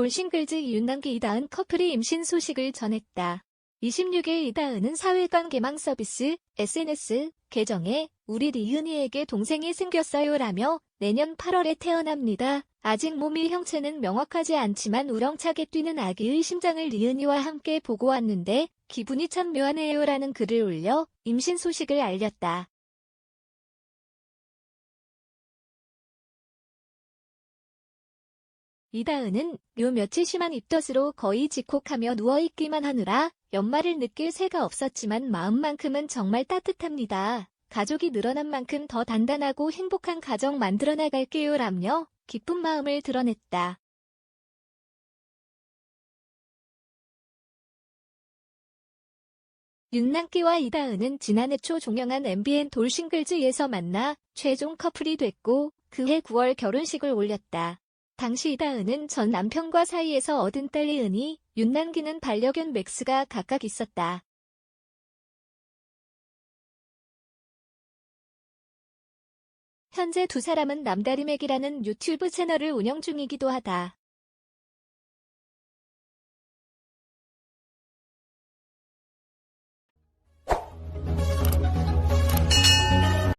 돌싱글즈 윤남기 이다은 커플이 임신 소식을 전했다. 26일 이다은은 사회관 개망 서비스 SNS 계정에 우리 리은이에게 동생이 생겼어요 라며 내년 8월에 태어납니다. 아직 몸이 형체는 명확하지 않지만 우렁차게 뛰는 아기의 심장을 리은이와 함께 보고 왔는데 기분이 참 묘하네요 라는 글을 올려 임신 소식을 알렸다. 이다은은 요 며칠 심한 입덧으로 거의 직콕하며 누워있기만 하느라 연말을 느낄 새가 없었지만 마음만큼은 정말 따뜻합니다. 가족이 늘어난 만큼 더 단단하고 행복한 가정 만들어 나갈게요 라며 기쁜 마음을 드러냈다. 윤남기와 이다은은 지난해 초 종영한 MBN 돌싱글즈에서 만나 최종 커플이 됐고 그해 9월 결혼식을 올렸다. 당시 이다은은 전 남편과 사이에서 얻은 딸 리 은이, 윤남기는 반려견 맥스가 각각 있었다. 현재 두 사람은 남다리맥이라는 유튜브 채널을 운영 중이기도 하다.